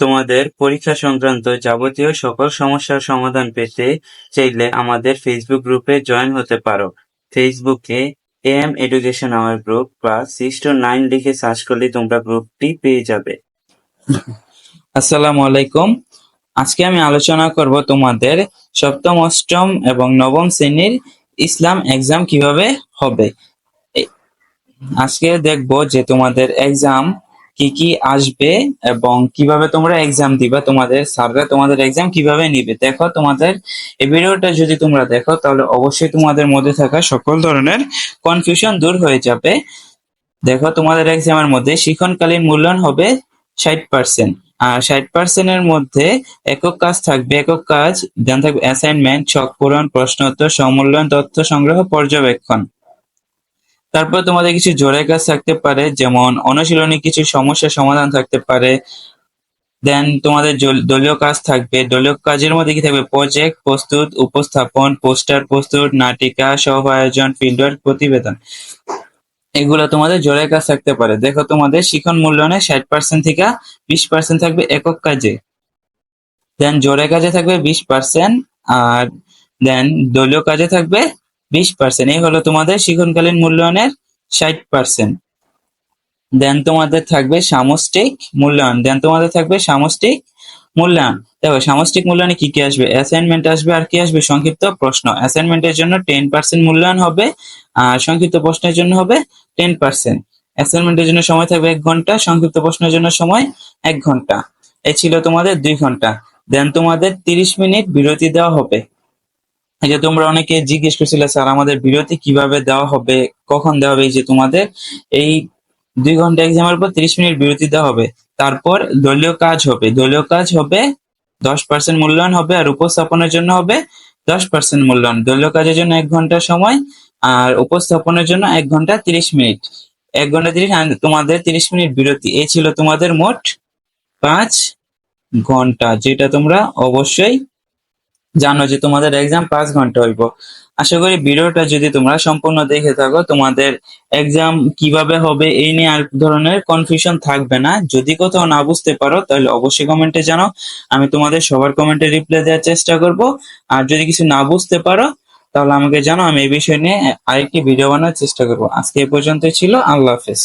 তোমাদের পরীক্ষা সংক্রান্ত যাবতীয় সকল সমস্যার সমাধান পেতে চাইলে আমাদের ফেসবুক গ্রুপে জয়েন হতে পারো। ফেসবুকে এম এডুকেশন আওয়ার গ্রুপ বা সিক্স টু নাইন লিখে সার্চ করলে তোমরা গ্রুপটি পেয়ে যাবে। আসসালামু আলাইকুম। আজকে আমি আলোচনা করব তোমাদের সপ্তম, অষ্টম এবং নবম শ্রেণির ইসলাম এক্সাম কীভাবে হবে। আজকে দেখব যে তোমাদের এক্সাম কি কি আসবে এবং কীভাবে তোমরা এক্সাম দিবা, তোমাদের স্যাররা তোমাদের এক্সাম কীভাবে নিবে, দেখো তোমাদের এই ভিডিওটা যদি তোমরা দেখো, তাহলে অবশ্যই তোমাদের মধ্যে থাকা সকল ধরনের কনফিউশন দূর হয়ে যাবে। দেখো তোমাদের এক্সামের মধ্যে শিক্ষণকালীন মূল্যায়ন হবে ষাট পার্সেন্ট আর ষাট পার্সেন্টের মধ্যে একক কাজ থাকবে, একক কাজ দেন থাকবে অ্যাসাইনমেন্ট ছক পূরণ প্রশ্নোত্তর সমূল্যায়ন, তথ্য সংগ্রহ, পর্যবেক্ষণ। তারপর তোমাদের কিছু জোরে কাজ থাকতে পারে, যেমন অনুশীলনী কিছু সমস্যার সমাধান থাকতে পারে। দেন তোমাদের দলীয় কাজ থাকবে। দলীয় কাজের মধ্যে কি থাকবে? প্রজেক্ট প্রস্তুত, উপস্থাপন, পোস্টার প্রস্তুত, নাটিকা, সহ আয়োজন, ফিল্ডওয়ার্ক, প্রতিবেদন। এগুলো তোমাদের জোরে কাজ থাকতে পারে। দেখো তোমাদের শিখন মূল্যায়নে ষাট পার্সেন্ট থেকে বিশ পার্সেন্ট থাকবে একক কাজে। দেন জোরে কাজে থাকবে বিশ পার্সেন্ট আর দেন দলীয় কাজে থাকবে বিশ পার্সেন্ট এই হলো তোমাদের শিখনকালীন মূল্যায়নের ষাট পার্সেন্ট দেন তোমাদের থাকবে সামষ্টিক মূল্যায়ন। দেন তোমাদের থাকবে সামষ্টিক মূল্যায়ন। দেখো, সামষ্টিক মূল্যায়নে কি কি আসবে? অ্যাসাইনমেন্ট আসবে আর কি আসবে? সংক্ষিপ্ত প্রশ্ন। অ্যাসাইনমেন্টের জন্য টেন পার্সেন্ট মূল্যায়ন হবে আর সংক্ষিপ্ত প্রশ্নের জন্য হবে টেন পার্সেন্ট অ্যাসাইনমেন্টের জন্য সময় থাকবে এক ঘণ্টা, সংক্ষিপ্ত প্রশ্নের জন্য সময় এক ঘণ্টা। এ ছিল তোমাদের দুই ঘণ্টা। দেন তোমাদের তিরিশ মিনিট বিরতি দেওয়া হবে। এই যে তোমরা অনেকে জিজ্ঞেস করছিলে, স্যার, আমাদের বিরতি কীভাবে দেওয়া হবে? কখন দেওয়া হবে? এই যে তোমাদের এই দুই ঘণ্টা এক্সামের পর তিরিশ মিনিট বিরতি দেওয়া হবে। তারপর দলীয় কাজ হবে। দলীয় কাজ হবে, দশ পার্সেন্ট মূল্যায়ন হবে আর উপস্থাপনের জন্য হবে দশ পার্সেন্ট মূল্যায়ন। দলীয় কাজের জন্য এক ঘণ্টা সময় আর উপস্থাপনের জন্য এক ঘণ্টা তিরিশ মিনিট। এক ঘণ্টা তিরিশ তোমাদের তিরিশ মিনিট বিরতি। এই ছিল তোমাদের মোট পাঁচ ঘণ্টা, যেটা তোমরা অবশ্যই জানো যে তোমাদের এক্সাম পাঁচ ঘণ্টা হইব। আশা করি ভিডিওটা যদি তোমরা সম্পূর্ণ দেখে থাকো, তোমাদের এক্সাম কীভাবে হবে এই নিয়ে আর ধরনের কনফিউশন থাকবে না। যদি কোথাও না বুঝতে পারো, তাহলে অবশ্যই কমেন্টে জানাও। আমি তোমাদের সবার কমেন্টে রিপ্লাই দেওয়ার চেষ্টা করব। আর যদি কিছু না বুঝতে পারো, তাহলে আমাকে জানো আমি এই বিষয় নিয়ে আরেকটি ভিডিও বানানোর চেষ্টা করব। আজকে এই পর্যন্তই ছিল। আল্লাহ হাফেজ।